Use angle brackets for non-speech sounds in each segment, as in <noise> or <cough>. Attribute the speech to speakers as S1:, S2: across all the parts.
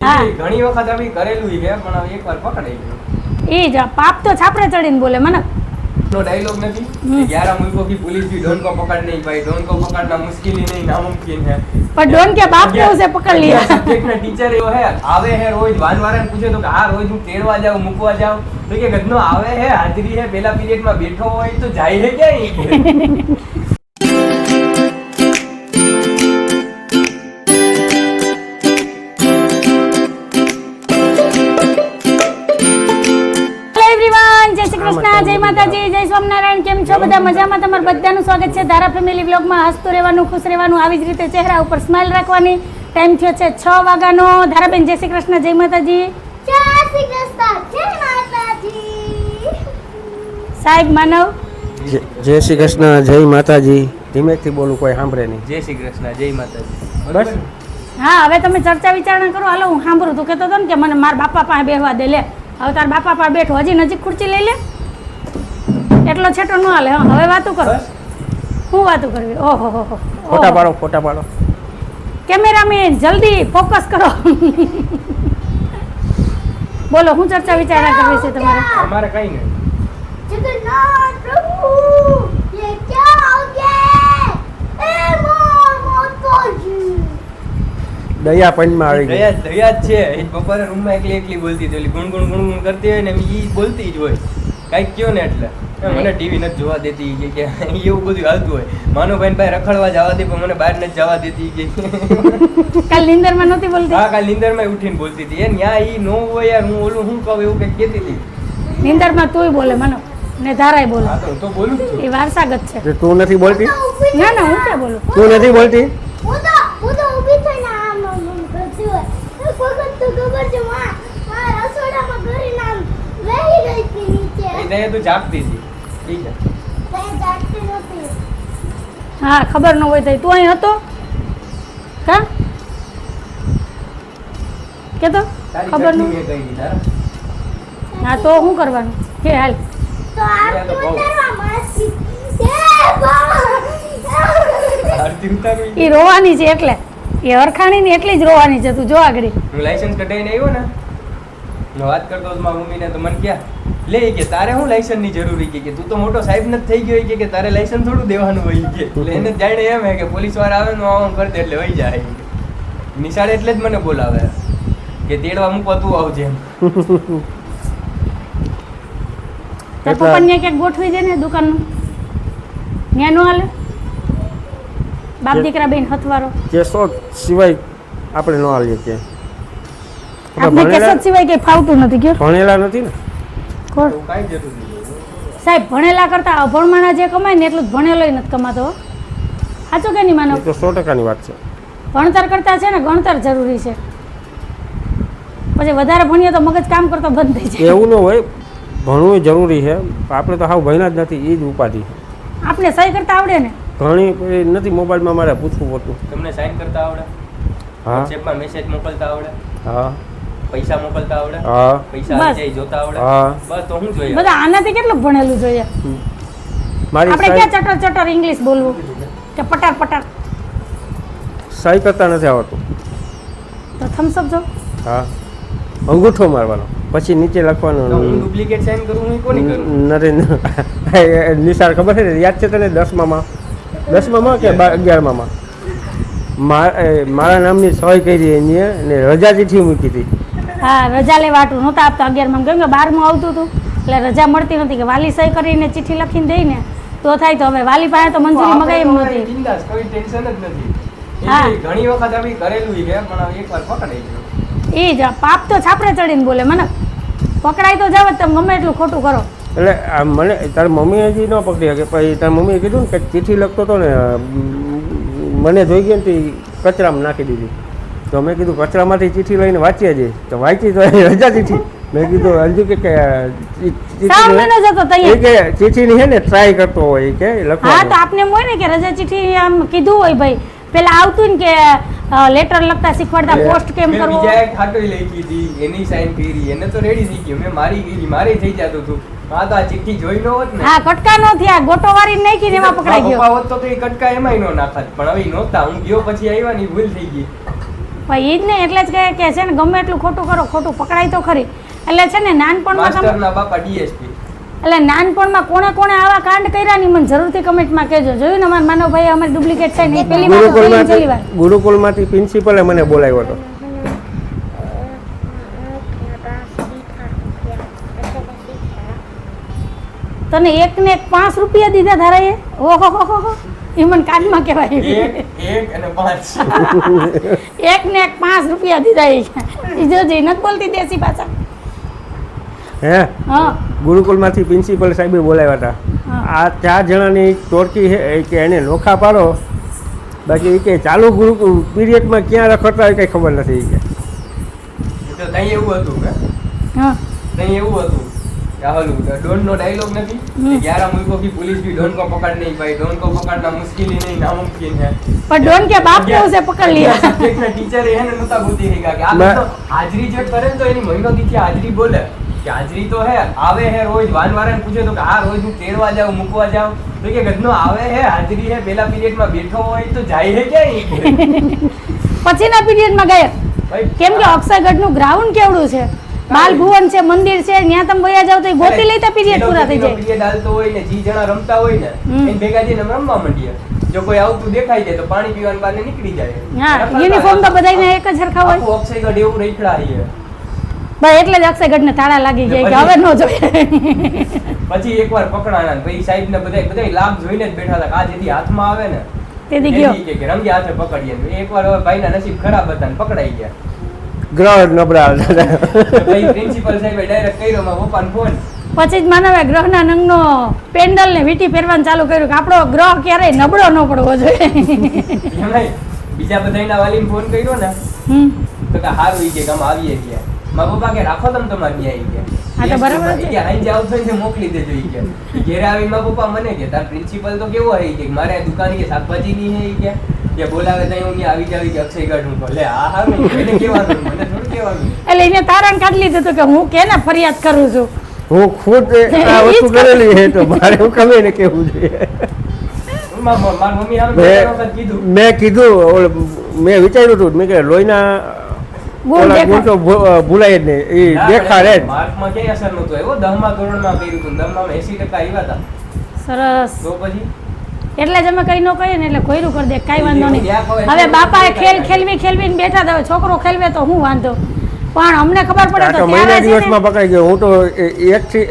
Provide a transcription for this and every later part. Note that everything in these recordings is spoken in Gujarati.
S1: હા.
S2: એ ઘણી વખત આવી કરેલું છે પણ હવે એકવાર પકડાઈ ગયો
S1: એ જ પાપ તો છાપરે ચડીને બોલે મને
S2: નો ડાયલોગ નથી
S1: હમ.
S2: ग्यारह मुल्कों की पुलिस भी डोन को पकड़ नहीं पाई डोन को पकड़ना मुश्किल ही नहीं नामुमकिन है
S1: પણ ડોન કે બાપ ને ઉસે પકડ लिया
S2: સબ્જેક્ટ ના ટીચર એવો હે આવે હે રોજ વાન વાળાને પૂછે તો કે આ રોજ હું તેડવા જાઉં મૂકવા જાઉં તો કે ગધનો આવે હે હાજરી હે પેલા પીરિયડમાં બેઠો હોય તો જાય હે ક્યાં
S1: બધા મજામાં? તમારું બધાનું સ્વાગત છે. ધારા ફેમિલી બ્લોગમાં હસતું રહેવાનું ખુશ રહેવાનું આવી જ રીતે ચહેરા ઉપર સ્માઇલ રાખવાની. ટાઈમ થયો છે છ વાગ્યાનો. ધારાબેન જય શ્રી કૃષ્ણ જય માતાજી.
S3: શ્રી કૃષ્ણ જય માતાજી.
S1: સાહેબ માનવ?
S4: જય જય શ્રી કૃષ્ણ જય માતાજી. ધીમેથી બોલું કોઈ સાંભળે નહીં.
S2: જય શ્રી કૃષ્ણ જય માતાજી.
S4: બસ.
S1: હા હવે તમે ચર્ચા વિચારણા કરો. હાલો હું સાંભળું તું. કહેતો હતો ને કે મને મારા બાપા પાસે બેહવા દે. લે. હવે તાર બાપા પાસે બેઠો. હજી નજીક ખુરચી લઈ લે. એટલો છેટો ન હાલે હવે વાતો કરો. હું વાતો કરવી? ઓહો હો
S4: ફોટા પાડો ફોટા પાડો.
S1: કેમેરામેન જલ્દી ફોકસ કરો. બોલો હું ચર્ચા વિચારણા કરવી છે તમારે?
S2: અમારે કઈ નહીં.
S3: જગન્નાથ પ્રભુ યે
S4: દયા પણ આવી ગઈ.
S2: દયા જ છે. એ બપોરે રૂમમાં એકલી એકલી બોલતી હતી. ગુણગુણ ગુણગુણ કરતી હોય ને એ બોલતી જ હોય. કાંઈક કયો ને એટલે. મને ટીવી નથી જોવા દેતી કે કે એવું બધું હાલતું હોય. માનુભાઈ ભાઈ રખડવા જવા દે પણ મને બહાર નથી જવા દેતી કે
S1: કાલ નીંદરમાં નથી બોલતી?
S2: હા કાલ નીંદરમાં ઉઠીને બોલતી હતી. એ ન્યા ઈ નો હોય યાર હું ઓલું શું કહું એવું કંઈક કહેતી હતી.
S1: નીંદરમાં તુંય બોલે મને. ને ધારાય બોલે.
S2: હા તો બોલું છું.
S1: એ વારસાગત છે.
S4: તો તું નથી બોલતી?
S1: ના ના હું ક્યાં બોલું?
S4: તું નથી બોલતી?
S3: હું તો હું તો ઊભી થઈને આમ આમ કરતી હોય. એ વખત તો ખબર છે માં માં રસોડામાં ઘરે નામ બેહી ગઈ હતી નીચે.
S2: એ તો તું જાગતી હતી ઠીક છે
S3: કઈ જાગતી નહોતી
S1: હા ખબર ન હોય તો તું અહીં હતો? કા? કેતો?
S2: તો
S1: ખબર ન હા તો શું કરવાનું? કે હાલ.
S3: એ
S1: રોવાની છે એટલે. એ હરખાણી ની એટલી જ રોવાની છે તું જો આગળ.
S2: લાયસન્સ કઢાઈને આવ્યો ને? વાત કરતો મમ્મીને તો મને ક્યાં લે કે તારે હું લાયસન્સની જરૂરી કે કે તું તો મોટો સાહેબ નથી થઈ ગયો કે કે તારે લાયસન્સ થોડું દેવાનું હોય કે. એટલે એને જાણે એમ હે કે પોલીસવાળા આવે ને આમ કરી દે એટલે વહી જાય ઈ નિશાળે એટલે જ મને બોલાવે કે તેડવા મૂકવા તું આવજે એમ.
S1: તાર પપ્પા ને ક્યાંક ગોઠવી દે ને દુકાનનું. ત્યાં નો હાલે. બાપ દીકરા બેન હથવારો.
S4: કેસો સિવાય આપણે ન હાલીએ કે. આપણે ભણેલા
S1: સિવાય કઈ ફાવતું નથી કે
S4: ભણેલા નથી ને?
S1: કોણ? સાહેબ ભણેલા કરતા અભણ માણસ જે કમાય ને એટલું જ ભણેલોય નથી કમાતો હો. સાચું કે નહીં
S4: માનો?
S1: માનવ
S4: તો સો ટકાની વાત છે.
S1: ભણતર કરતા છે ને ગણતર જરૂરી છે. પછી વધારે ભણીએ તો મગજ કામ કરતો બંધ થઈ જાય.
S4: એવું ન હોય ભણવું જરૂરી છે. પણ આપણે તો હાવ ભણ્યા જ નથી એ જ ઉપાધિ.
S1: આપણે સહી કરતા આવડે ને?
S4: ઘણી નથી મોબાઈલમાં મારે પૂછવું પડતું
S2: તમને સાઈન કરતા આવડે?
S4: હા.
S2: ચેપમાં મેસેજ મોકલતા આવડે?
S4: હા.
S2: પૈસા મોકલતા આવડે
S4: હા.
S2: પૈસા
S1: બસ.
S2: જાય જોતા આવડે.
S4: હા.
S2: બસ તો હું જોઈએ.
S1: બધા આનાથી કેટલું ભણેલું જોઈએ?
S4: મારી
S1: આપણે ક્યાં ચટર ચટર ઇંગ્લિશ બોલવું? કે પટાર પટાર?
S4: સહી કરતા નથી આવડતું.
S1: તો થમ્સઅપ જો.
S4: હા. અંગૂઠો મારવાનો. પછી નીચે
S2: તો હું
S4: લખવાનું
S2: ડુપ્લિકેટ સાઈન કરું હું કોની કરું?
S4: નરેન્દ્ર નિશાળ ખબર છે ને? યાદ છે તને દસમામાં? દસમામાં કે બા- અગિયારમામાં? મા- એ, મારા નામની સહી કરી એની અને રજા ચીઠી મૂકી હતી.
S1: હા રજા લેવા હાટું નહોતા આપતા. અગિયારમાં ગયું કે બારમું આવતું હતું. એટલે રજા મળતી નથી કે વાલી સહી કરીને ચિઠ્ઠી લખીને દઈ ને તો થાય તો. હવે વાલી પાસે તો મંજૂરી મગાવી એમ નહોતી.
S2: કોઈ ટેન્શન જ નથી.
S1: હા.
S2: એ ઘણી વખત આવી કરેલું છે પણ એકવાર પકડાઈ ગયો.
S1: એ જ પાપ તો છાપરે ચડીને બોલે મને. પકડાઈ તો જાવ જ તમે ગમે એટલું ખોટું કરો.
S4: એટલે મને તારી મમ્મી હજી ન પકડી શકે પછી તારી મમ્મીએ કીધું ને કે ચિઠ્ઠી લખતો હતો ને મને જોઈ ગઈ ને તે કચરામાં નાખી દીધી. તો મેં કીધું કચરામાંથી ચીઠી લઈને વાંચીએ જઈએ તો વાંચી તો રજા ચીઠી મેં કીધું અંજુ કે
S1: ચીઠી
S4: ની ચિઠ્ઠીની ને ટ્રાય કરતો હોય કે
S1: હા તો આપને એમ હોય ને કે રજા ચિઠ્ઠી આમ કીધું હોય ભાઈ. પેલા આવતું ને કે લેટર લખતા શીખવાડતા પોસ્ટ કેમ કરવો?
S2: બીજા એક ખાટોઈ લઈ કીધી એની સાઈન કરી. એને તો રેડી થઈ ગયો. મેં મારી ગઈ મારી થઈ જતું હતું. હા તો આ ચીઠી જોઈ ન હોત ને.
S1: હા કટકા નો થયા. ગોટો વાળી નાખીને એમાં પકડાઈ
S2: પપ્પા
S1: ગયો.
S2: હોત તો તો એ કટકા એમાંય નો નાખત. પણ હવે નહોતા. હું ગયો પછી આવ્યા ની ભૂલ થઈ ગઈ.
S1: ભાઈ એ જ ને એટલે જ કહે કે છે ને ગમે એટલું ખોટું કરો ખોટું પકડાય તો ખરી. એટલે છે ને નાનપણમાં તમે
S2: બાપા ડીએસપી.
S1: એટલે નાનપણમાં કોણે કોણે આવા કાંડ કર્યા ની મને જરૂરથી કમેન્ટમાં કહેજો. જોયું ને અમારા માનવભાઈ અમારી ડુપ્લિકેટ થાય ને પેલી વાર
S4: પ્રિન્સિપલે મને બોલાવ્યો હતો.
S1: તને એક ને એક પાંચ રૂપિયા દીધા ધારાએ? ઓહો હો હો. હો કાનમાં કાર્ડમાં કહેવાય.
S2: એક એક અને પાંચ.
S1: એક ને એક પાંચ રૂપિયા દીધા એ ઈ જોજે નથી બોલતી દેશી પાછા
S4: હે?
S1: હા.
S4: ગુરુકુલમાંથી પ્રિન્સિપલ સાહેબે બોલાવ્યા હતા. આ ચાર જણાની ચોરકી છે એ કે એને નોખા પાડો. બાકી કે ચાલુ ગુરુકુલ પીરિયડમાં ક્યાં રખડતા હોય કંઈ ખબર નથી ઈ કે.
S2: કંઈ એવું હતું કે?
S1: હા.
S2: તઈ એવું હતું કે આ ઓલું ડોન નો ડાયલોગ નથી
S1: હમ.
S2: કે ग्यारह मुल्कों की पुलिस भी डोन को पकड़ नहीं पाई डोन को पकड़ना मुश्किल ही नहीं नामुमकिन है
S1: पर डोन के बाप ने उसे पकड़ लिया
S2: સબ્જેક્ટ ના ટીચર એને નતા બુદ્ધિ રહી કે આ
S4: મેં-
S2: તો હાજરી જે કરે ને તો એની મહિનો દીથી હાજરી બોલે કે હાજરી તો હે આવે હે રોજ વાન વારન પૂછે તો કે હા રોજ હું તેડવા જાઉં મૂકવા જાઉં તો કે ગધનો આવે હે હાજરી હે પેલા પીરિયડમાં બેઠો હોય તો જાય હે ક્યાં <laughs>
S1: પછીના પીરિયડમાં ગયા
S2: ભાઈ
S1: કેમ કે અક્ષયગઢનું ગ્રાઉન્ડ કેવડું છે બાલભુવન છે મંદિર છે ત્યાં તમે વયા જાવ તો ગોતી લેતા પીરિયડ પૂરા થઈ જાય.
S2: પીરિયડ હાલતો હોય ને જી જણા રમતા હોય ને. એને ભેગા જઈને રમવા માંડીએ. જો કોઈ આવતું દેખાય જાય તો પાણી પીવાનું બાને નીકળી જાય.
S1: હા યુનિફોર્મ તો બધાને એક જ સરખા હોય.
S2: આખું અક્ષયગઢ એવું રેખડાઈએ
S1: બસ એટલે જ અક્ષયગઢને તાળા લાગી ગયા કે હવે ન જોઈએ.
S2: પછી એકવાર પકડાણા ને પછી સાહેબ ને બધા બધા લાભ જોઈને જ બેઠા હતા આ જેથી હાથમાં આવે ને
S1: તેથી ગયો.
S2: કે રંગે હાથે પકડીએ એકવાર હવે ભાઈના નસીબ ખરાબ હતા ને પકડાઈ ગયા.
S4: ગ્રહ નબળા હતા.
S2: તો ભાઈ પ્રિન્સિપલ સાહેબે ડાયરેક્ટ કર્યો મારા પપ્પાને ફોન
S1: પછી જ માનવે ગ્રહના નંગનો પેન્ડલ ને વીટી પહેરવાનું ચાલુ કર્યું કે આપણો ગ્રહ ક્યારેય નબળો ન પડવો જોઈએ.
S2: બીજા બધાયના વાલીને ફોન કર્યો ને તો કે હારું ઈ કે ગામ આવીએ ગયા. મા પપ્પા કે રાખો તમે તમારે ત્યાં ગયા.
S1: હા, તો બરાબર છે.
S2: કે હાઈ જાવ તો એને મોકલી દેજો ઈ કે. ઘેરે આવી મારા પપ્પા મને કે તાર પ્રિન્સિપલ તો કેવો હે કે મારે દુકાન કે શાકભાજી ની હે ઈ કે. કે બોલાવે તો હું આવી જાવી કે અક્ષયગઢ હું કહું, લે આ હારું એને કહેવાનું મને થોડું કહેવાનું.
S1: એટલે એને તારણ કાઢી લીધું હતું કે હું કેને ફરિયાદ કરું છું?
S4: હું ખુદ આ વસ્તુ કરેલી છે તો મારે હું કમે ને કેવું જોઈએ
S2: મા- કીધું.
S4: મેં કીધું ઓલે મેં વિચાર્યું હતું મેં કે લોહીના ભૂલાય જ નહીં એ દેખાડે જ
S2: માર્કમાં ક્યાંય અસર નહોતું આવ્યો દહમા ધોરણમાં કર્યું હતું દહમામાં એસી ટકા આવ્યા હતા
S1: સરસ.
S2: તો પછી?
S1: એટલે જ અમે કઈ ન કરીએ ને એટલે કોયરું કરી દે કાંઈ વાંધો નહીં. હવે
S2: બાપા
S1: બાપાએ ખેલ ખેલવી ખેલવીને બેઠા હતા છોકરો ખેલવે તો હું વાંધો? પણ અમને ખબર પડે તો
S4: મહિના દિવસમાં પકડાઈ ગયો. હું તો એક થી.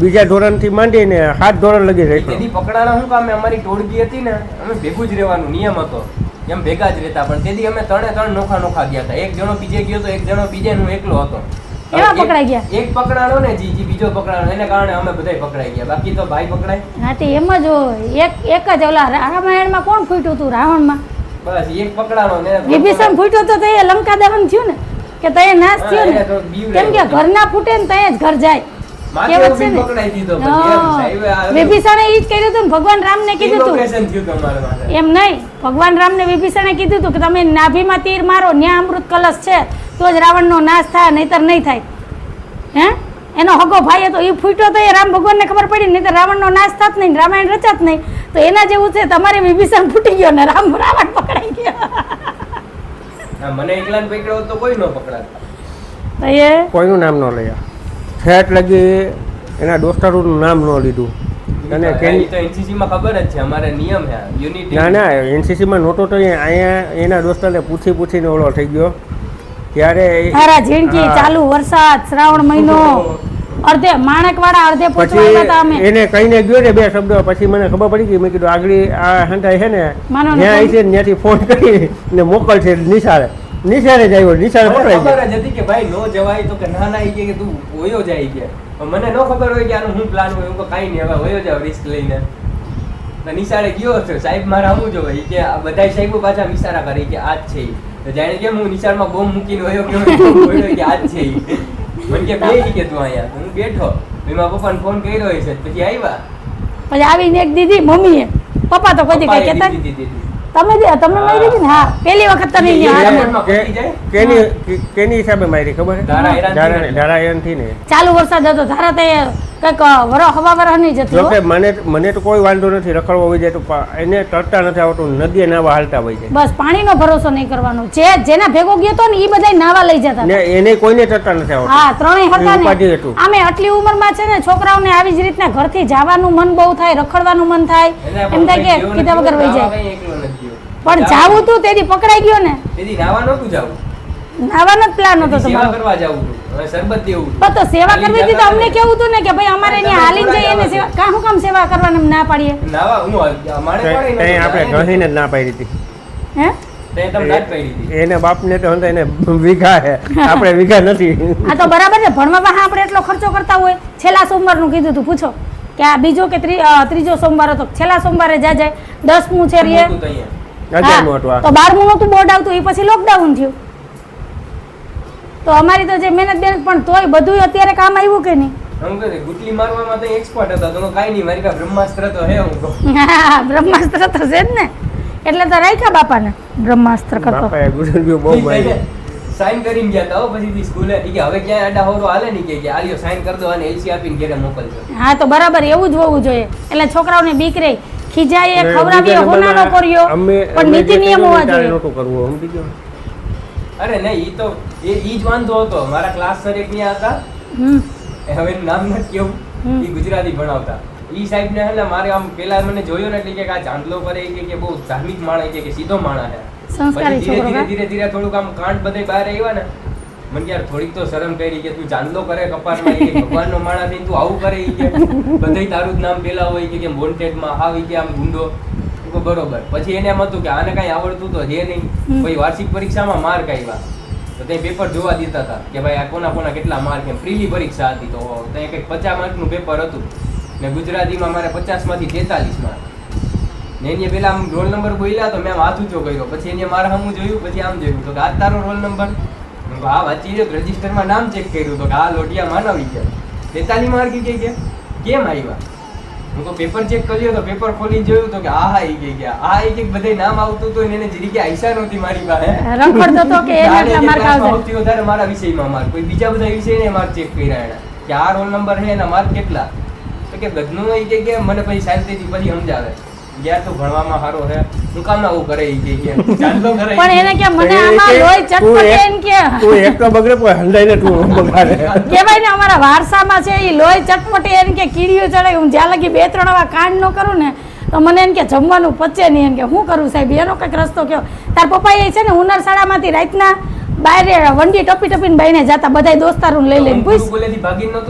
S4: બીજા ધોરણથી માંડીને હાથ ધોરણ લગી રહી
S2: તેથી પકડાણા શું કામે? અમારી ટોળકી હતી ને અમે ભેગું જ રહેવાનું નિયમ હતો. એમ ભેગા જ રહેતા પણ તેથી અમે ત્રણે ત્રણ નોખા નોખા ગયા હતા. એક જણો બીજે ગયો તો એક જણો બીજે હું એકલો હતો.
S1: એવા પકડાઈ ગયા?
S2: એક પકડાણો ને જી જી બીજો પકડાણો એને કારણે અમે બધાય પકડાઈ ગયા. બાકી તો ભાઈ પકડાય?
S1: હા તે એમ જ એક એક જ ઓલા રામાયણમાં કોણ ફૂટ્યું હતું રાવણમાં?
S2: બસ એક પકડાણો ને
S1: વિભીષણ ફૂટ્યો તો તે લંકા દહન થયું ને? કે તે નાશ થયો ને? કેમ કે ઘર ના ફૂટે ને તય જ ઘર જાય. છે ને. વિભીષણે ઈ જ કર્યું હતું ને ભગવાન રામને કીધું હતું. એમ નહીં ભગવાન રામને વિભીષણે કીધું હતું કે તમે નાભીમાં તીર મારો ન્યા અમૃત કલશ છે તો જ રાવણનો નાશ થાય નહીતર નહીં થાય. હે? એનો હગો ભાઈ હતો એ ફૂટ્યો તો એ રામ ભગવાનને ખબર પડી નહીં રાવણનો નાશ થાત નહીં ને રામાયણ રચાત નહીં તો એના જેવું છે તમારે વિભીષણ ફૂટી ગયો ને રામ રાવણ પકડાઈ ગયો.
S2: મને એકલાને પકડ્યો તો કોઈ ન પકડાત.
S4: કોઈનું નામ ન લયા ઠેઠ લગી એના દોસ્તારોનું નામ ન લીધું. અને
S2: હા,
S4: કેમ
S2: ઈ તો NCC માં ખબર જ છે અમારે નિયમ છે યુનિટી
S4: ના ના એનસીસીમાં નહોતો તો અહીંયા એના દોસ્તરને પૂછી પૂછીને ઓળો થઈ ગયો. ત્યારે.
S1: ચાલુ વરસાદ શ્રાવણ મહિનો. અડધે માણેક અર્ધે પૂછવા આવ્યા હતા અમે.
S4: એને કહીને ગયો ને બે શબ્દો પછી મને ખબર પડી ગઈ મેં કીધું આગળી આ હંતાઈ છે ને ત્યાં આવી છે ત્યાંથી ફોન કરી ને મોકલશે નિશાળે. નિશાળે જાય નિશાળે પકડાઈ ગયો.
S2: ખબર જ હતી કે ભાઈ નો જવાય તો કે ના ના ઈ કે કે તું વયો જાય કે પણ મને ન ખબર હોય કે આનું હું પ્લાન હોય હું કાંઈ નહીં હવે વયો જાવ રિસ્ક લઈને. નિશાળે ગયો હતો સાહેબ મારા આવું જો ભાઈ કે આ બધાય સાહેબો પાછા વિચારા કરી કે આ જ છે જાણે કેમ હું નિશાળમાં બોમ્બ મૂકીને હોયો કે આ જ છે. મને કે બે ઈ કે તું અહીંયા? હું બેઠો. એમાં પપ્પાને ફોન કર્યો હશે. પછી આવ્યા?
S1: પછી આવીને એક દીધી મમ્મીએ. પપ્પા તો કોઈ કઈ કહેતા
S2: દીધી દીધી.
S1: તમે દે તમે મારી છે ને? હા પેલી વખત તમે
S2: એ
S1: અહીંયા હાથ?
S4: કેની કેની હિસાબે મારી ખબર
S2: ધારા
S4: ધારા એનથી ને
S1: ચાલુ વરસાદ હતો ધારા તે કંઈક વર હવા વરહ નહીં જતી
S4: જો કે મને મને તો કોઈ વાંધો નથી રખડવો હોય જાય તો એને તરતા નથી આવતું નદીએ નાવા હાલતા હોય છે
S1: બસ પાણીનો ભરોસો નહીં કરવાનો. જે જેના ભેગો ગયો તો ને એ બધા નાવા લઈ જતા
S4: ને એને કોઈને તરતા નથી આવતું.
S1: હા ત્રણેય હતા ને.
S4: હતું.
S1: આમે આટલી ઉંમરમાં છે ને છોકરાઓને આવી જ રીતના ઘરથી જવાનું મન બહુ થાય રખડવાનું મન થાય. એમ થાય કે કીધા વગર વહી જાય
S2: કંઈ એકલો નથી ગયો.
S1: પણ જાવું. તું તેથી પકડાઈ ગયો ને.
S2: તેથી નાવા નહોતું જાવું.
S1: નાવાનો જ પ્લાન હતો
S2: સેવા
S1: તમારો.
S2: કરવા જાવું હવે શરબત દેવું
S1: પણ તો સેવા કરવી હતી તો અમને કેવું હતું ને કે ભાઈ અમારે અહીંયા હાલીને જઈએ ને સેવા કા હું કામ સેવા કરવાને ના પાડીએ?
S2: નાવા હું માણે પડે નહોતું.
S4: આપણે જ ના પાડી હતી.
S1: હે?
S4: એને બાપ બાપને તો એને વિઘા હે આપણે વિઘા નથી.
S1: આ તો બરાબર છે. ભણવામાં આપણે એટલો ખર્ચો કરતા હોય. છેલ્લા સોમવારનું કીધું તું પૂછો. કે આ બીજો કે ત્રીજો સોમવાર હતો. છેલ્લા સોમવારે જા જાય. દસમું છે રે.
S2: નહોતું તો અહીંયા.
S4: અગિયારમું હતું
S1: તો બારમું નતું બોર્ડ આવતું એ પછી લોકડાઉન થયું. તો અમારી તો જે મહેનત બેનત પણ તોય બધું અત્યારે કામ આવ્યું કે નહીં?
S2: હું કહું ગુટલી મારવામાં તો expert હતા તો હું નહીં મારી પાસે બ્રહ્માસ્ત્ર તો હે હું <laughs>
S1: હા, બ્રહ્માસ્ત્ર તો છે જ ને. એટલે તો રાખ્યા બાપાને બ્રહ્માસ્ત્ર કરતો.
S4: બાપાએ બહુ મારી
S2: સાઈન કરીને ગયા તા હો પછી સ્કૂલે કે હવે ક્યાંય આડા હોરો હાલે નહીં કે કે આલ્યો સાઈન કરી દો અને એલસી આપીને ઘરે મોકલજો.
S1: હા તો બરાબર એવું જ હોવું જોઈએ. એટલે છોકરાઓને બીક રહી. ખીજાઈએ
S4: ને
S1: ખવડાવીએ
S4: બીજા
S1: હોનાનો કર્યો. પણ નીતિ નિયમ હોવા જોઈએ.
S4: નોટો કરવો સમજી ગયો?
S2: અરે નહીં ઈ તો એ ઈ જ વાંધો હતો. મારા ક્લાસ સર એક ત્યાં હતા.
S1: હમ.
S2: હવે નામ નથી કેવું. ઈ ગુજરાતી ભણાવતા. ઈ સાહેબ ને એટલે મારે આમ પેલા મને જોયો ને એટલે કે આ ચાંદલો કરે ઈ કે કે બહુ ધાર્મિક માણસ કે કે સીધો માણસ હે
S1: સંસ્કારી
S2: ધીરે
S1: છોકરો
S2: ધીરે ધીરે ધીરે થોડુંક આમ કાંડ બધે બહાર આવ્યા ને મને યાર થોડીક તો શરમ કરી કે તું ચાંદલો કરે કપાળમાં ઈ કે ભગવાનનો માણસ તું આવું કરે કે. બધાય તારું જ નામ પેલા હોય કે કેમ આવી કે આમ ગુંડો. બરોબર. પછી એને એમ હતું કે આને કાંઈ આવડતું તો છે નહીં. પછી વાર્ષિક પરીક્ષામાં માર્ક આવ્યા તો તે પેપર જોવા દેતા હતા કે ભાઈ આ કોના કોના કેટલા માર્ક એમ પ્રીલી પરીક્ષા હતી તો ત્યાં કંઈક પચાસ માર્કનું પેપર હતું. ને ગુજરાતીમાં મારે પચાસમાંથી તેતાલીસ માર્ક. ને એને પેલા આમ રોલ નંબર બોલ્યા તો મેં આમ હાથ ઊંચો કર્યો. પછી એને મારા હમું જોયું પછી આમ જોયું. તો કે આ તારો રોલ નંબર હા વાંચી રહ્યો રજીસ્ટરમાં નામ ચેક કર્યું તો કે આ લોટિયા માનવી છે. તેતાલી માર્કી ઈ કે કેમ આવ્યા હું તો પેપર ચેક કર્યો તો પેપર ખોલી જોયું તો કે આ હા ઈ ગઈ ગયા આ ઈ બધે નામ આવતું તો એને જરી કે આઈસા નહોતી મારી પાસે.
S1: રખડતો તો કે એને એટલા માર્ક આવશે.
S2: સૌથી વધારે મારા વિષયમાં માર્ક કોઈ બીજા બધા વિષયને માર્ક ચેક કર્યા એના. કે આ રોલ નંબર છે એના માર્ક કેટલા? તો કે બધનું ઈ કે કે મને પછી શાંતિથી પછી સમજાવે. ગયા તો ભણવામાં સારો છે.
S1: પણ એને કે મને આમાં લોહી ચટપટે એમ કે.
S4: તું એક તો બગડે પણ હંધાઈને તું બગાડે
S1: કહેવાય ને અમારા વારસામાં છે એ લોહી ચટપટે એમ કે કીડીઓ ચડે હું જ્યાં લગી બે ત્રણ વાર કાંડ ન કરું ને તો મને એમ કે જમવાનું પચે નહીં. એમ કે હું કરું સાહેબ? એનો કંઈક રસ્તો કયો? તાર પપ્પા એ છે ને હુનર શાળામાંથી રાતના બહાર વંડી ટપી ટપીને બાઈને જતા. બધાય દોસ્તારું લઈ લઈને પૂછ.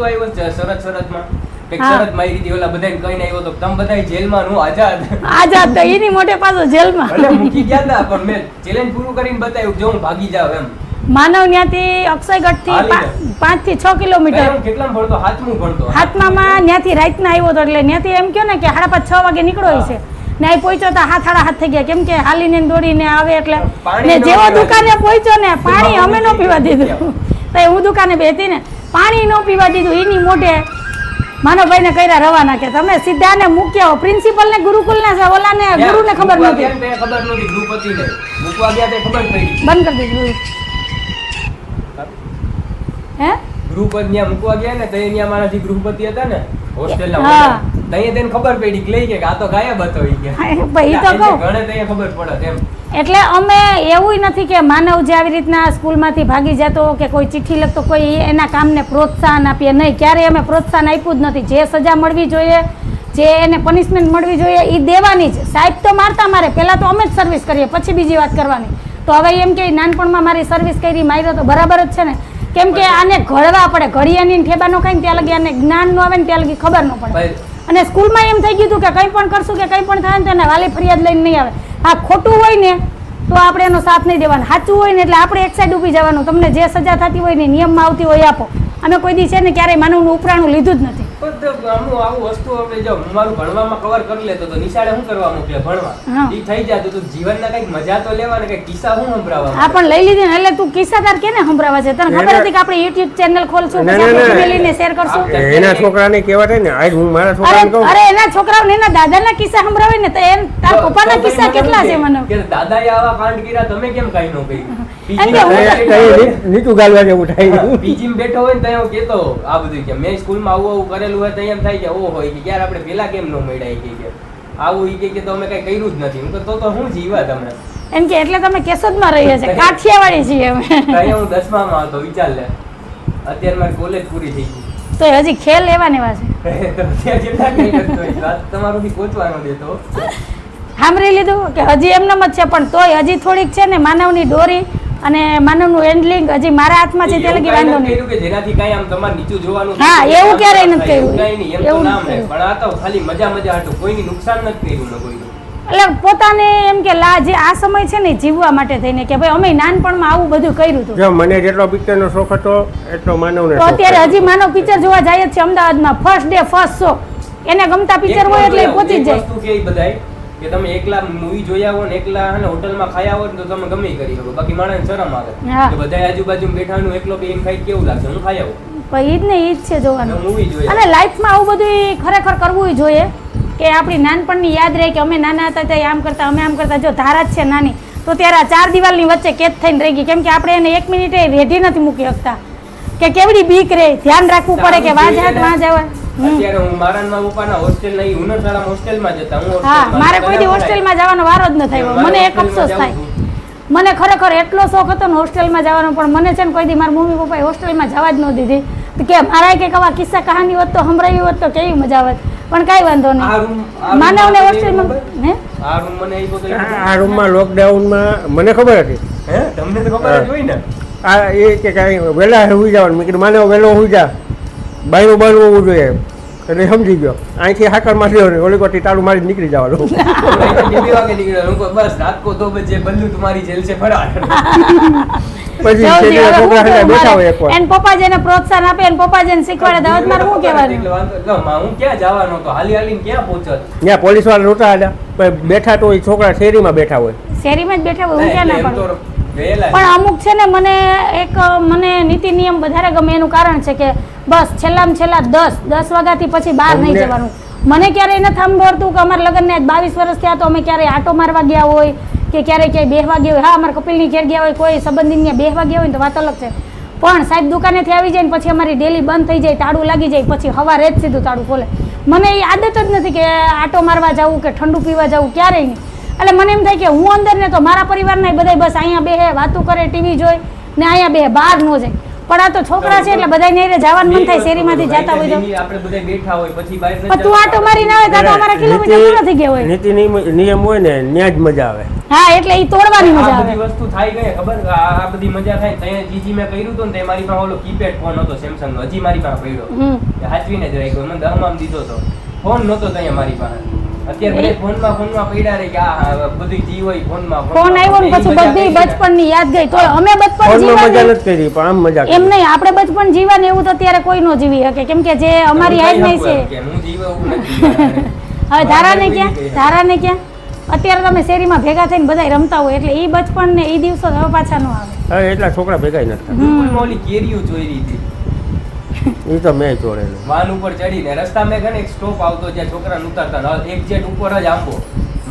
S2: આવ્યો. શરત મારી હતી ઓલા બધાને કહીને આવ્યો તો તમે બધા જેલમાં હું આઝાદ.
S1: આઝાદ તો એની મોટે પાછો
S2: ભલે
S1: જેલમાં
S2: મૂકી ગયા હતા પણ મેં ચેલેન્જ પૂરું કરીને બતાવ્યું જો હું ભાગી જાવ એમ.
S1: માનવ
S2: ન્યાથી
S1: અક્ષયગઢથી પાંચથી છ કિલોમીટર.
S2: ભણતો? હાથમું ભણતો.
S1: હાથમાં ત્યાંથી રાતના આવ્યો હતો એટલે ત્યાંથી એમ કયો ને કે સાડા પાંચ છ વાગે નીકળ્યો છે. ને અહીં પહોંચ્યો તો હાથ હાડા હાથ થઈ ગયા. કેમ કે હાલીને ને દોડીને આવે એટલે ને જેવો દુકાને. પહોંચ્યો ને પાણી અમે ન પીવા
S2: દીધું.
S1: દીધું. તો હું દુકાને બેસી ને પાણી ન પીવા દીધું. એની મોઢે માનવભાઈને કર્યા રવાના કે તમે સીધા ને મૂક્યા હો. પ્રિન્સિપલ ને ગુરુકુલ ને ઓલા ને ગુરુ ને ખબર
S2: મૂકવા
S1: નથી
S2: ગયા ને ખબર નહોતી ગૃહપતિને મૂકવા ગયા તે ખબર પડી.
S1: બંધ કરી દીધું. હે?
S2: ગૃહપતિ ત્યાં મૂકવા ગયા ને તો ત્યાં મારા જે ગૃહપતિ હતા ને હોસ્ટેલના તઈએ તેને ખબર પડી કે લઈ કે આ તો ગાયબ હતો ઈ કે.
S1: ભાઈ તો કહું.
S2: ઘણે તઈએ ખબર પડે એમ.
S1: એટલે અમે એવું નથી કે માનવ જે આવી રીતના સ્કૂલમાંથી ભાગી જતો કે કોઈ ચિઠ્ઠી લખતો કોઈ એના કામને પ્રોત્સાહન આપીએ નહીં. ક્યારેય અમે પ્રોત્સાહન આપ્યું જ નથી. જે સજા મળવી જોઈએ જે એને પનિશમેન્ટ મળવી જોઈએ એ દેવાની જ. સાહેબ તો મારતા મારે. પહેલાં તો અમે જ સર્વિસ કરીએ પછી બીજી વાત કરવાની. તો હવે એમ કે નાનપણમાં મારી સર્વિસ કરી માર્યો તો બરાબર જ છે ને. કેમ કે આને ઘડવા પડે. ઘડિયાની ઠેબા નો ખાઈને ત્યાં લગી આને જ્ઞાન નો આવે ને ત્યાં લગી ખબર ન પડે. અને સ્કૂલમાં એમ થઈ ગયું હતું કે કંઈ પણ કરશું કે કંઈ પણ થાય ને તો એને વાલી ફરિયાદ લઈને નહીં આવે. આ ખોટું હોય ને તો આપણે એનો સાથ નહીં દેવાનો. સાચું હોય ને એટલે આપણે એક સાઈડ ઊભી જવાનું. તમને જે સજા થતી હોય ને નિયમમાં આવતી હોય આપો. અમે કોઈ દી છે ને ક્યારેય માનવનું ઉપરાણું લીધું જ નથી.
S2: પણ આવું વસ્તુ આપણે જો મારું ભણવામાં કવર કરી લેતો તો નિશાળે શું કરવા મોકલે ભણવા. ઈ થઈ જતું તો જીવનના કંઈક મજા તો લેવા ને કંઈક કિસ્સા હું સંભળાવવા
S1: આ પણ લઈ લીધી ને એટલે તું કિસ્સાદાર કેને સંભળાવા છે? તને ખબર હતી કે આપણે યુટ્યુબ ચેનલ ખોલશું
S4: ના,
S1: શેર કરશું?
S4: એના છોકરાને કહેવા થાય ને આજ હું મારા
S1: અરે
S4: છોકરાને કહું.
S1: અરે એના છોકરાઓને એના દાદાના કિસ્સા સંભળાવે ને તો એમ તાર પપ્પાના કિસ્સા કેટલા છે
S2: મને
S1: મને
S2: કે દાદાએ આવા કાંડ કર્યા તમે કેમ કાંઈ ન કર્યું?
S1: એમ કે હું
S4: કઈ- કઈ ની- નીચું ગાલવા જેવું થાય.
S2: પીજી બેઠો હોય ને ત્યાં હું કેતો આ બધું કે મેં સ્કૂલમાં આવું આવું કરેલું હોય તો એમ થાય કે ઓહો ઈ કે યાર આપણે પેલા કેમ ન મળ્યા કે કે આવું ઈ કે કે તો અમે કઈ કર્યું જ નથી. હું તો તો હું જીવા તમે
S1: એમ કે એટલે તમે કેશોદમાં રહીએ છે <laughs> કાઠિયાવાડી છીએ અમે.
S2: ત્યાં હું દસમામાં હતો વિચાર લે. અત્યારે મારી કોલેજ પૂરી થઈ ગઈ.
S1: તો હજી ખેલ એવા ને એવા છે? <laughs>
S2: તો ત્યાં જેટલા કઈ વાત તમારો બી પહોંચવાનો દેતો
S1: સાંભળી લીધું કે હજી એમનેમ જ છે પણ તોય હજી થોડીક છે ને માનવની દોરી અને માનવનું હેન્ડલિંગ હજી મારા હાથમાં છે તે લગી વાંધો નહીં.
S2: કે જેનાથી કાઈ આમ તમાર નીચું જોવાનું
S1: હા, એવું ક્યારેય નથી
S2: એવું
S1: કર્યું.
S2: નહીં, એમ તો
S1: એવું
S2: નામ
S1: નથી
S2: પણ આ તો ખાલી મજા મજા હતું. કોઈની નુકસાન નથી કર્યું ને કોઈનું.
S1: એટલે પોતાને એમ કે લા જે આ સમય છે ને જીવવા માટે થઈને કે ભાઈ અમે નાનપણમાં આવું બધું કર્યું હતું.
S4: જો મને જેટલો પિક્ચરનો શોખ હતો એટલો માનવને
S1: તો અત્યારે હજી માનવ પિક્ચર જોવા જાય છે. અમદાવાદમાં ફર્સ્ટ ડે ફર્સ્ટ શો એને ગમતા પિક્ચર હોય એટલે પહોંચી જાય.
S2: વસ્તુ કે બધાય કે તમે એકલા મૂવી જોયા હોય ને એકલા હે હોટલમાં ખાયા હોય ને તો તમે ગમે કરી શકો. બાકી માણસ શરમ આવે. કે બધા આજુબાજુ બેઠા હોય એકલો બી એમ ખાઈ કેવું લાગશે હું ખાઈ આવું
S1: પણ ઈ જ ને ઈ જ છે જોવાનું.
S2: મૂવી જોઈએ
S1: અને લાઈફમાં આવું બધું ખરેખર કરવું જોઈએ. કે આપણી નાનપણની યાદ રહે કે અમે નાના હતા ત્યારે આમ કરતા અમે આમ કરતા. જો ધારા જ છે નાની તો ત્યારે આ ચાર દિવાલની વચ્ચે કેદ થઈને રહી ગઈ. કેમ કે આપણે એને એક મિનિટે રેઢી નથી મૂકી શકતા. કે કેવડી બીક રહે ધ્યાન રાખવું પડે કે વાં હાથ વાંચ હમ.
S2: અત્યારે હું મારાનમાં ઉપાના હોસ્ટેલ નહીં હુનર શાળા હોસ્ટેલમાં જતા હું
S1: હા મારે કોઈ દી હોસ્ટેલમાં જવાનો વારો જ ન થયો. મને એક અફસોસ થાય. મને ખરેખર એટલો શોખ હતો ને હોસ્ટેલમાં જવાનો પણ મને છે ને કોઈ દી મારા મમ્મી પપ્પાએ હોસ્ટેલમાં જવા જ ન દીધી. કે મારા કે આવા કિસ્સા કહાની હોત તો સંભળાવી હોત તો કેવી મજા આવત? પણ કાંઈ વાંધો નહીં. માનવને હોસ્ટેલમાં હે?
S2: આ રૂમ મને
S4: આ આ રૂમમાં લોકડાઉનમાં મને ખબર હતી?
S2: હે? તમને તો ખબર જ હોય ને.
S4: આ એ કે કાંઈ વહેલા હોઈ જવાનું. મેં કીધું માને વહેલો હોઈ જા. બાયનું બાયરો હોવું જોઈએ એટલે સમજી ગયો. અહીંથી હાકર મારી દેવાની ઓલી કોટી તાળું મારી નીકળી જવાનું. <laughs>
S2: બસ રાત કો દો બજે તમારી જેલ છે ફરાર <laughs>
S4: પછી છોકરા બેઠા હોય
S1: પપ્પા જેને પ્રોત્સાહન આપે એને પપ્પા જેને શીખવાડે તો હવે મારે શું કહેવાનું?
S2: એટલે વાંધો- લો, માં, હું ક્યાં જવાનો હતો હાલી હાલીને ક્યાં પહોંચત?
S4: ત્યાં પોલીસવાળા નહોતા હતા પણ બેઠા તો એ છોકરા શેરીમાં બેઠા હોય.
S1: શેરીમાં જ બેઠા હોય હું ક્યાં ના
S2: એમ તો
S1: પાડું?
S2: ગયેલા
S1: પણ અમુક છે ને મને એક મને નીતિ નિયમ વધારે ગમે એનું કારણ છે કે બસ છેલ્લામાં છેલ્લા દસ દસ વાગ્યાથી પછી બહાર નહીં જવાનું. મને ક્યારેય નથી સાંભળતું કે અમારા લગ્નને બાવીસ વર્ષ થયા તો અમે ક્યારેય આટો મારવા ગયા હોય કે ક્યારેય ક્યાંય બેહવા ગયા હોય. હા અમારા કપિલની ઘેર ગયા હોય કોઈ સંબંધીને બેહવા ગયા હોય તો વાત અલગ છે. પણ સાહેબ દુકાનેથી આવી જાય ને પછી અમારી ડેલી બંધ થઈ જાય તાળું લાગી જાય પછી હવારે જ સીધું તાળું ખોલે. મને એ આદત જ નથી કે આટો મારવા જવું કે ઠંડુ પીવા જવું ક્યારેય નહીં. એટલે મને એમ થાય કે હું અંદર ને તો મારા પરિવારના બધા બસ અહીંયા બેહે વાતો કરે ટીવી જોઈ ને અહીંયા બેહે બહાર ન જાય. પણ આ તો છોકરા છે એટલે બધા નહીં જવાનું મન થાય શેરીમાંથી જતા હોય તો.
S2: આપણે બધા બેઠા હોય પછી બહાર
S1: તું આટો મારીને આવે તો અમારા કિલોમીટર પૂરા થઈ ગયા હોય.
S4: નીતિ નિયમ- હોય ને જ મજા આવે.
S1: હા એટલે એ તોડવાની મજા આવે.
S2: બધી વસ્તુ થાય ગઈ ખબર? આ બધી મજા થાય. ત્યાં જીજી મેં કર્યું તો ને તે મારી પાસે ઓલો કીપેડ ફોન હતો સેમસંગ નો. હજી મારી પાસે પડ્યો. હાચવીને જ રાખ્યો. મને દહમામ દીધો તો ફોન નહોતો ત્યાં મારી પાસે. અત્યારે ફોનમાં ફોનમાં પડ્યા રે કે આ બધું જી હોય ફોનમાં
S1: ફોન આવ્યો ને પછી બધી બચપણની યાદ ગઈ. તો અમે બચપણ
S4: ફોનમાં મજા નથી કરી પણ આમ મજા
S1: એમ નહીં આપણે બચપણ જીવવાનું એવું તો અત્યારે કોઈ નો જીવી શકે. કેમ કે જે અમારી હાઈટ નહીં છે.
S2: હું જીવે એવું નથી. <laughs>
S1: હવે ધારાને ક્યાં? ધારાને ક્યાં? અત્યારે તમે શેરીમાં ભેગા થઈને બધા રમતા હોય એટલે એ બચપણ ને એ દિવસો હવે પાછા ન આવે.
S4: એટલા છોકરા ભેગા નથી
S2: ઓલી કેરીઓ જોઈ રહી હતી. <laughs>
S4: એ તો મેં જોડેલું
S2: વાન ઉપર ચડીને રસ્તામાં ઘણે એક સ્ટોપ આવતો જ્યાં છોકરા ઉતારતા એક જેટ ઉપર જ આંબો.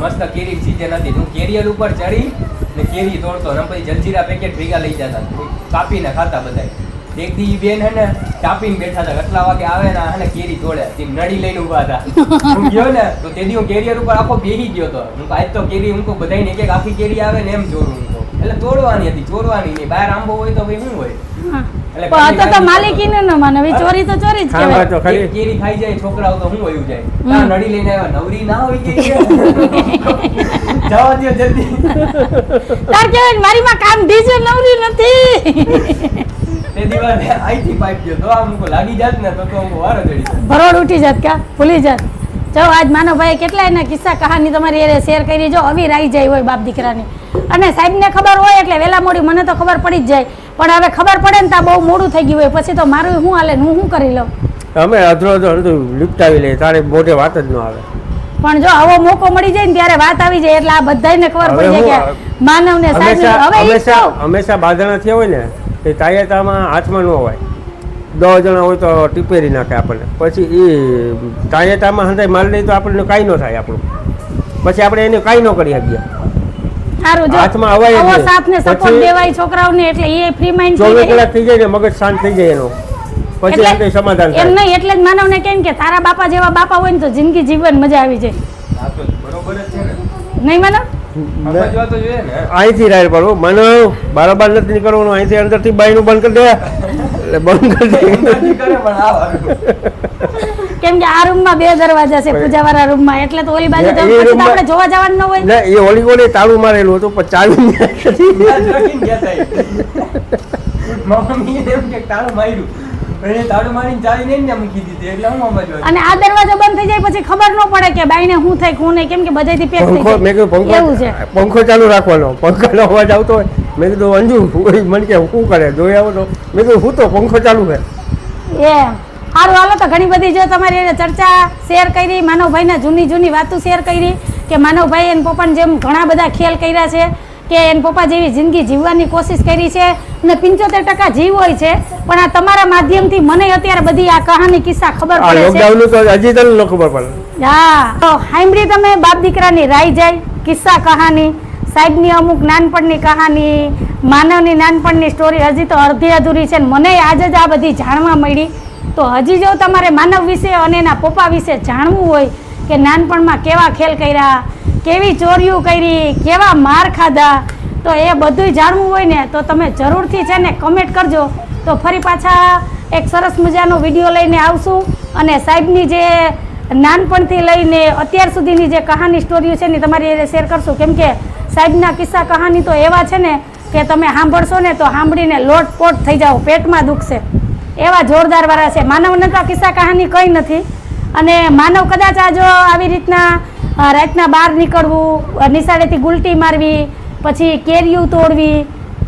S2: મસ્ત કેરી સીઝન હતી હું કેરિયર ઉપર ચડી ને કેરી તોડતો ને પછી જલજીરા પેકેટ ભેગા લઈ જતા. કાપીને ખાતા બધા એક દી બેન હે ને કાપીને બેઠા હતા. કેટલા વાગે આવે ને હે કેરી તોડે તે નડી લઈને ઊભા હતા. હું ગયો ને તો તે હું કેરિયર ઉપર આખો બેહી ગયો તો હું આજ તો કેરી હું બધાને એક એક આખી કેરી આવે ને એમ જોરું એટલે તોડવાની હતી, ચોરવાની નહીં. બહાર આંબો હોય તો ભાઈ શું હોય?
S1: તો
S2: ખાલી
S1: માલિકીને ન હવે ચોરી તો ચોરી જ કહેવાય.
S4: તો ખરી
S2: કેરી ખાઈ જાય છોકરાઓ તો હું વયું જાય?
S1: હમ.
S2: નડી લઈને આવ્યા નવરી ના હોય કે <laughs> જવા દો જલ્દી.
S1: તાર કહેવાય મારી માં કામ ડીજે નવરી નથી.
S2: તે દિવસે અહીંથી પાઇપ ગયો તો આમ કોઈ લાગી જાત ને તો તો હું વારો ચડી
S1: ભરોડ ઉઠી જાત કા? ભૂલી જાત. જો આજ માનવભાઈ કેટલા એના કિસ્સા કહાની તમારી એને શેર કરી જો આવી જાય હોય બાપ દીકરાની. અને સાહેબને ખબર હોય એટલે વહેલા મોડી મને તો ખબર પડી જ જાય. પણ હવે ખબર પડે ને ત્યાં બહુ મોડું થઈ ગયું હોય. પછી તો મારું શું હાલે હું શું કરી લઉં?
S4: અમે અધરો અધરો અડધું લિપટાવી લઈએ. તારે મોઢે વાત જ ન આવે.
S1: પણ જો આવો મોકો મળી જાય ને ત્યારે વાત આવી જાય એટલે આ બધાને ખબર પડી જાય કે માનવ ને સાહેબ હવે
S4: હંમેશા હંમેશા બાંધણા થયા હોય ને એ તાયતામાં હાથમાં ન હોય. દસ જણા હોય તો ટીપેરી નાખે આપણને. પછી એ તાયતામાં હંધાય માલ નહીં તો આપણને કાંઈ ન થાય આપણું. પછી આપણે એને કાંઈ ન કરી શકીએ.
S1: જો
S4: હાથમાં અવાય જ
S1: આવો ને સપોર્ટ દેવાય છોકરાઓને એટલે એ ફ્રી માઇન્ડ
S4: ચોવીસ કલાક થઈ જાય ને મગજ શાંત થઈ જાય એનો. પછી આપણે સમાધાન
S1: એમ નહીં એટલે જ માનવને કેમ કે તારા બાપા જેવા બાપા હોય ને તો જિંદગી જીવન મજા આવી જાય.
S2: બરોબર જ છે
S1: નહીં માનવ
S2: સમજવા તો જોઈએ ને.
S4: અહીંથી રાયર પડવું મને બારોબાર નથી નીકળવાનું અહીંથી અંદરથી બાયનું બંધ કરી દે. એટલે બંધ કરી.
S1: કેમ કે આ રૂમમાં બે દરવાજા છે પૂજાવાળા રૂમમાં. એટલે તો ઓલી બાજુ પછી આપણે જોવા જવાનું ન હોય.
S4: ના એ ઓલી ઓલી તાળું મારેલું હતું પણ ચાવી
S2: ગયા <laughs> મમ્મી એમ કે તાળું માર્યું. તાળું મારીને ચાવી એટલે હું
S1: અને આ દરવાજો બંધ થઈ જાય પછી ખબર ન પડે કે બાઈને શું થાય શું નહીં કેમ કે બધેથી પેક થઈ
S4: પંખો મેં કીધું
S1: જાય એવું છે.
S4: પંખો પંખો ચાલુ રાખવાનો. પંખાનો અવાજ આવતો હોય મેં કીધું અંજુ મને કે શું કરે જોઈ આવો તો. મેં કીધું હું તો પંખો ચાલુ છે.
S1: એ સારું હાલો તો ઘણી બધી જો તમારી એને ચર્ચા શેર કરી માનવભાઈના જૂની જૂની વાતો શેર કરી કે માનવભાઈ એના પપ્પાને જેમ ઘણા બધા ખેલ કર્યા છે કે એના પપ્પા જેવી જિંદગી જીવવાની કોશિશ કરી છે અને પંચોતેર ટકા જીવ હોય છે પણ આ તમારા માધ્યમથી મને અત્યારે બધી આ કહાની કિસ્સા ખબર પડે છે.
S4: હજી તને ખબર પડે.
S1: હા તો સાંભળી તમે બાપ દીકરાની રાઈ જાય કિસ્સા કહાની સાહેબની અમુક નાનપણની કહાની માનવની નાનપણની સ્ટોરી હજી તો અડધી અધૂરી છે મને આજે જ આ બધી જાણવા મળી. તો હજી જો તમારે માનવ વિશે અને એના પપ્પા વિશે જાણવું હોય કે નાનપણમાં કેવા ખેલ કર્યા, કેવી ચોરીઓ કરી, કેવા માર ખાધા, તો એ બધુંય જાણવું હોય ને, તો તમે જરૂરથી છે ને કમેન્ટ કરજો. તો ફરી પાછા એક સરસ મજાનો વીડિયો લઈને આવશું અને સાહેબની જે નાનપણથી લઈને અત્યાર સુધીની જે કહાની સ્ટોરીઓ છે ને તમારી શેર કરશું. કેમ કે સાહેબના કિસ્સા કહાની તો એવા છે ને કે તમે સાંભળશો ને તો સાંભળીને લોટપોટ થઈ જાઓ, પેટમાં દુખશે. એવા જોરદાર વાળા છે. માનવને તો કિસ્સા કહાની કંઈ નથી. અને માનવ કદાચ આ જો આવી રીતના રાતના બહાર નીકળવું નિશાળેથી ગુલટી મારવી, પછી કેરીયું તોડવી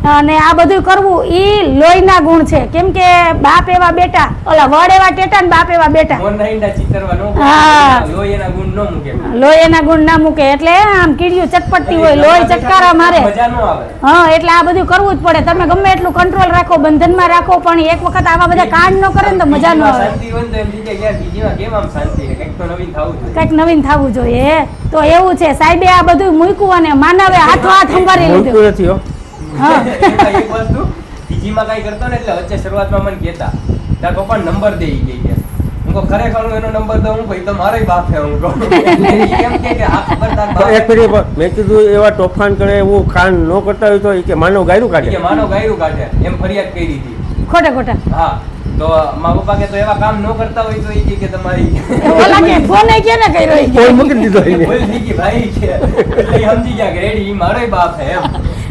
S1: અને આ બધું કરવું એ લોહીના ગુણ છે. કેમ કે બાપ એવા બેટા ઓલા વડ એવા ટેટા ને બાપ એવા બેટા.
S2: મોરના ઈંડા ચિતરવા ન
S1: હા.
S2: મૂકે. લોહી એના ગુણ ન મૂકે.
S1: લોહી એના ગુણ ના મૂકે. એટલે આમ કીડિયું ચટપટતી હોય લોહી ચટકારા મારે.
S2: મજા ન આવે.
S1: હા એટલે આ બધું કરવું જ પડે. તમે ગમે એટલું કંટ્રોલ રાખો બંધનમાં રાખો પણ એક વખત આવા બધા કાંડ ન કરે ને તો મજા ન આવે?
S2: કંઈક તો નવીન થવું જોઈએ.
S1: નવીન થવું જોઈએ. તો એવું છે. સાહેબે આ બધું મૂક્યું અને માનવે હાથો હાથ સંભાળી લીધું.
S2: એક વસ્તુ, બીજીમાં કાંઈ કરતો ને એટલે વચ્ચે શરૂઆતમાં મને કહેતા, ત્યાં તો પણ નંબર દે ગઈ કે કે. હું કહું, ખરેખર હું એનો નંબર દઉં, હું કહું, ઈ તો મારોય બાપ છે, હું કહું. એમ કે કે આ ખબર તાર
S4: એક ફેરી મેં કીધું એવા તોફાન કરે એવું ખાન ન કરતા હોય તો એ કે માનવ ગાયરું
S2: કાઢે. કે
S4: કાઢે
S2: ગાયરું કાઢે. એમ ફરિયાદ કરી હતી.
S1: ખોટા ખોટા.
S2: હા. તો મા પપ્પા કે તો એવા કામ ન કરતા હોય તો એ કે કે તમારી
S1: ઓલા કે ફોન કે ને કર્યો ઈ?
S4: મૂકી દીધો એ
S2: બોલ ભાઈ કે એટલે સમજી ગયા કે રેડી મારો બાપ છે એમ.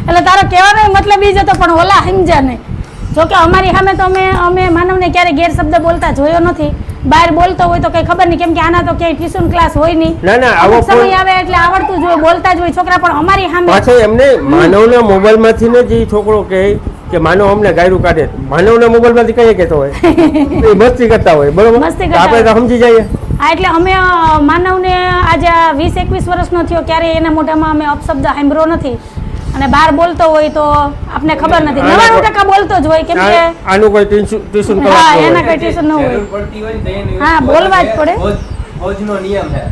S1: એટલે તારો કહેવાનો મતલબ એ જ હતો પણ ઓલા સમજ્યા નહીં જોકે અમારી સામે તો અમે અમે માનવને ક્યારે ગેરશબ્દ બોલતા જોયો નથી. બહાર બોલતો હોય તો કઈ ખબર નહીં કેમ કે આના તો ક્યાંય ટ્યુશન ક્લાસ હોય નહીં.
S4: ના, ના, આવો
S1: સમય આવે એટલે આવડતું જ હોય બોલતા જ હોય છોકરા પણ અમારી સામે
S4: પાછો એમને માનવના મોબાઈલમાંથી ને જ છોકરો કહે કે માનવ અમને ગાયરું કાઢે. માનવના મોબાઈલમાંથી કઈ કહેતો હોય? એ મસ્તી કરતા હોય બરોબર?
S1: મસ્તી કરતા
S4: આપણે તો સમજી જઈએ.
S1: હા એટલે અમે માનવને આજે વીસ એકવીસ વર્ષનો થયો ક્યારે એના મોઢામાં અમે અપશબ્દ સાંભળ્યો નથી. અને બહાર બોલતો હોય તો આપને ખબર નથી. નવાણું ટકા બોલતો જ હોય કેમ કે
S4: આનું કોઈ ટ્યુશન ટ્યુશન
S1: હા, એના કોઈ ટ્યુશન ન હોય. હા, બોલવા જ
S2: છે,
S1: પડે.
S2: ફોજ- ફોજનો નિયમ છે.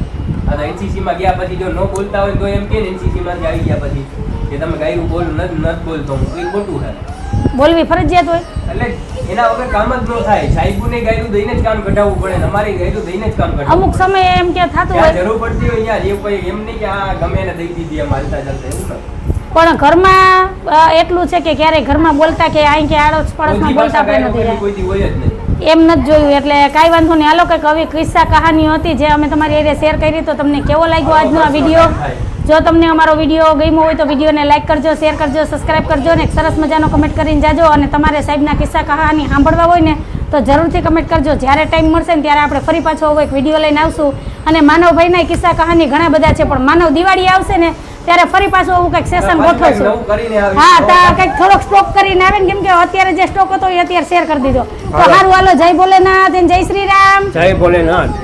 S2: અને એનસીસી માં ગયા પછી જો ન બોલતા હોય તો એમ કે એનસીસી માં આવી ગયા પછી. કે તમે ગાયું બોલ નથી બોલતો હું. એ ખોટું છે.
S1: બોલવી ફરજિયાત હોય.
S2: એટલે એના વગર કામ જ ન થાય. સાહેબુને ગાયરું દઈને જ કામ કઢાવવું પડે ને ગાયું ગાયરું દઈને જ કામ કઢાવવું
S1: અમુક સમયે એમ કે થાતું હોય.
S2: જરૂર પડતી હોય યાર. એ કોઈ એમ નહીં કે આ ગમે એને દઈ દીધી અમારે ચાલતા એવું નથી
S1: પણ ઘરમાં એટલું છે કે ક્યારેય ઘરમાં બોલતા કે અહીં કે આડોશ પડોશમાં બોલતા પણ નથી એમ નથી જોયું એટલે કાંઈ વાંધો નહીં. હાલો કંઈક આવી કિસ્સા કહાનીઓ હતી જે અમે તમારી એરિયા શેર કરી તો તમને કેવો લાગ્યો આજનો આ વીડિયો? જો તમને અમારો વીડિયો ગમ્યો હોય તો વિડીયોને લાઈક કરજો શેર કરજો સબસ્ક્રાઇબ કરજો અને એક સરસ મજાનો કમેન્ટ કરીને જાજો. અને તમારે સાહેબના કિસ્સા કહાની સાંભળવા હોય ને તો જરૂરથી કમેન્ટ કરજો. જ્યારે ટાઈમ મળશે ને ત્યારે આપણે ફરી પાછો એક વીડિયો લઈને આવશું. અને માનવભાઈના કિસ્સા કહાની ઘણા બધા છે પણ માનવ દિવાળી આવશે ને ત્યારે ફરી પાછું એવું કંઈક સેશન ગોઠવશું. હા તો કંઈક થોડોક સ્ટોક કરીને આવે ને કેમ કે અત્યારે જે સ્ટોક હતો એ અત્યારે શેર કરી દીધો તો. સારું હાલો જય ભોલેનાથ જય શ્રી રામ
S4: જય ભોલેનાથ